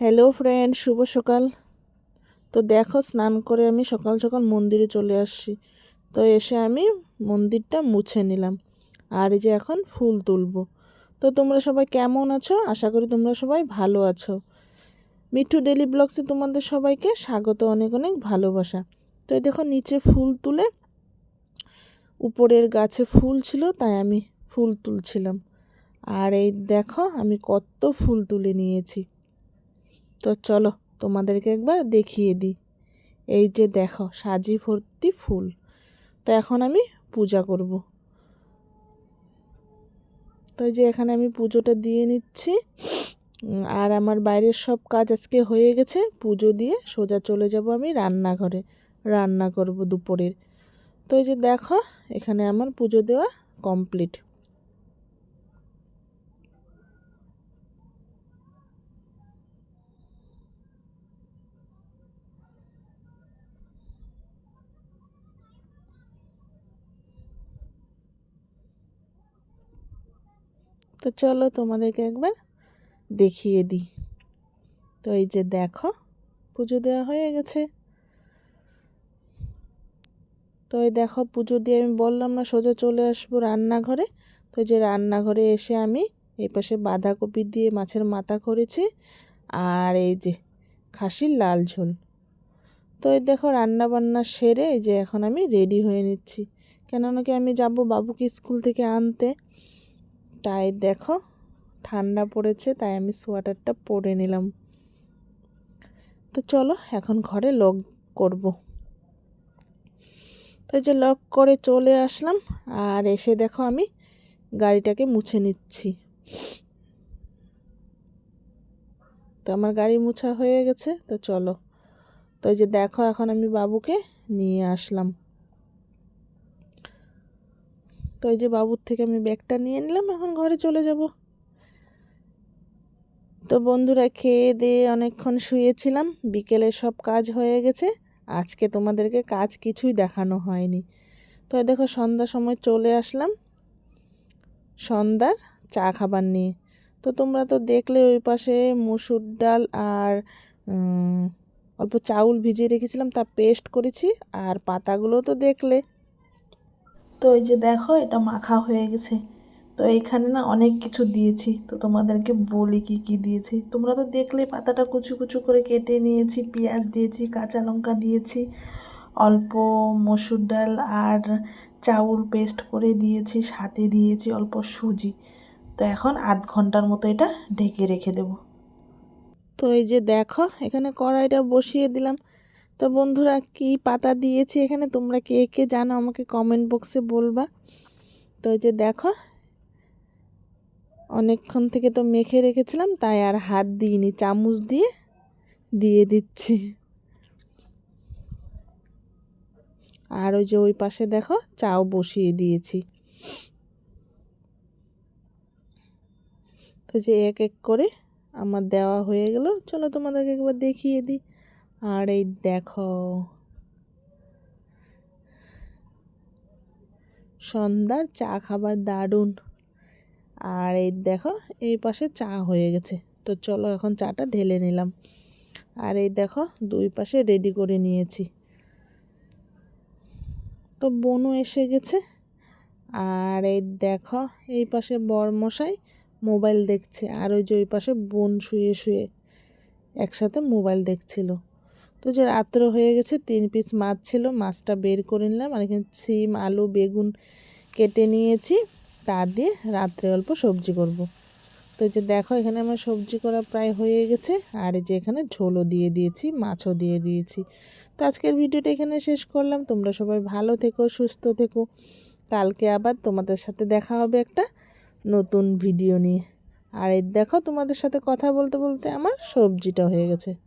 Hello friend শুভ সকাল। তো দেখো, স্নান করে আমি সকাল সকাল মন্দিরে চলে আসছি। তো এসে আমি মন্দিরটা মুছে নিলাম। আর এই যে এখন ফুল তুলবো। তো তোমরা সবাই কেমন আছো? আশা করি তোমরা সবাই ভালো আছো। মিঠু ডেলি ব্লগসে তোমাদের সবাইকে স্বাগত, অনেক অনেক ভালোবাসা। তো এই দেখো, নিচে ফুল তুলে উপরের গাছে ফুল ছিল, তাই আমি ফুল তুলছিলাম। আর এই দেখো, আমি কত ফুল তুলে নিয়েছি। তো চলো তোমাদেরকে একবার দেখিয়ে দিই। এই যে দেখো, সাজি ভর্তি ফুল। তো এখন আমি পূজা করব। তো এই যে এখানে আমি পুজোটা দিয়ে নিচ্ছি। আর আমার বাইরের সব কাজ আজকে হয়ে গেছে। পুজো দিয়ে সোজা চলে যাব আমি রান্নাঘরে। রান্না করব দুপুরের। তো এই যে দেখো, এখানে আমার পুজো দেওয়া কমপ্লিট। তো চলো তোমাদেরকে একবার দেখিয়ে দিই। তো এই যে দেখো, পুজো দেওয়া হয়ে গেছে। তো এই দেখো, পুজো দিয়ে আমি বললাম না, সোজা চলে আসব রান্নাঘরে। তো যে রান্নাঘরে এসে আমি এই পাশে বাঁধাকপি দিয়ে মাছের মাথা করেছি আর এই যে খাসির লাল ঝোল। তো এই দেখো রান্না বান্না সেরে এই যে এখন আমি রেডি হয়ে নিচ্ছি। কেননা কি আমি যাব বাবুকে স্কুল থেকে আনতে। তাই দেখো, ঠান্ডা পড়েছে, তাই আমি সোয়াটারটা পরে নিলাম। তো চলো, এখন ঘরে লক করব। তো যে লক করে চলে আসলাম, আর এসে দেখো আমি গাড়িটাকে মুছে নিচ্ছি। তো আমার গাড়ি মুছা হয়ে গেছে, তো চলো। তো যে দেখো, এখন আমি বাবুকে নিয়ে আসলাম। তো এই যে বাবুর থেকে আমি ব্যাগটা নিয়ে নিলাম, এখন ঘরে চলে যাব। তো বন্ধুরা, খেয়ে দিয়ে অনেকক্ষণ শুয়েছিলাম, বিকেলে সব কাজ হয়ে গেছে, আজকে তোমাদেরকে কাজ কিছুই দেখানো হয়নি। তো দেখো, সন্ধ্যার সময় চলে আসলাম সন্ধ্যার চা খাবার নিয়ে। তো তোমরা তো দেখলে ওই পাশে মুসুর ডাল আর অল্প চাউল ভিজিয়ে রেখেছিলাম, তা পেস্ট করেছি, আর পাতাগুলো তো দেখলে। তো এই যে দেখো, এটা মাখা হয়ে গেছে। তো এইখানে না অনেক কিছু দিয়েছি। তো তোমাদেরকে বলি কি কি দিয়েছি। তোমরা তো দেখলে পাতাটা কুচু কুচু করে কেটে নিয়েছি, পেঁয়াজ দিয়েছি, কাঁচা লঙ্কা দিয়েছি, অল্প মসুর ডাল আর চাউল পেস্ট করে দিয়েছি, সাথে দিয়েছি অল্প সুজি। তো এখন আধ ঘণ্টার মতো এটা ঢেকে রেখে দেব। তো এই যে দেখো, এখানে কড়াইটা বসিয়ে দিলাম। তো বন্ধুরা কি পাতা দিয়েছি এখানে? তোমরা কে কে জানো? আমাকে কমেন্ট বক্সে বলবা। তো যে দেখো, অনেকক্ষণ থেকে তো মেখে রেখেছিলাম, তাই আর হাত দিইনি, চামচ দিয়ে দিয়ে দিচ্ছি। আর ওই যে ওই পাশে দেখো, চাও বসিয়ে দিয়েছি। তো যে এক এক করে আমার দেওয়া হয়ে গেল, চলো তোমাদেরকে একবার দেখিয়ে দিই। আর এই দেখো। সন্ধ্যার চা খাবার দারুণ। আর এই দেখো, এই পাশে চা হয়ে গেছে। তো চলো এখন চাটা ঢেলে নিলাম। আর এই দেখো, দুই পাশে রেডি করে নিয়েছি। তো বনু এসে গেছে। আর এই দেখো, এই পাশে বরমশাই মোবাইল দেখছে। আর ওই যে ওই পাশে বোন শুয়ে শুয়ে একসাথে মোবাইল দেখছিল। তো যে রাত্র হয়ে গেছে, তিন পিস মাছ ছিল, মাছটা বের করে নিলাম। আর এখানে সিম, আলু, বেগুন কেটে নিয়েছি। তা দিয়ে রাত্রে অল্প সবজি করব। তো যে দেখো, এখানে আমার সবজি করা প্রায় হয়ে গেছে। আর যে এখানে ঝোলও দিয়ে দিয়েছি, মাছও দিয়ে দিয়েছি। তো আজকের ভিডিওটা এখানে শেষ করলাম। তোমরা সবাই ভালো থেকো, সুস্থ থেকো। কালকে আবার তোমাদের সাথে দেখা হবে একটা নতুন ভিডিও নিয়ে। আর এই দেখো, তোমাদের সাথে কথা বলতে বলতে আমার সবজিটা হয়ে গেছে।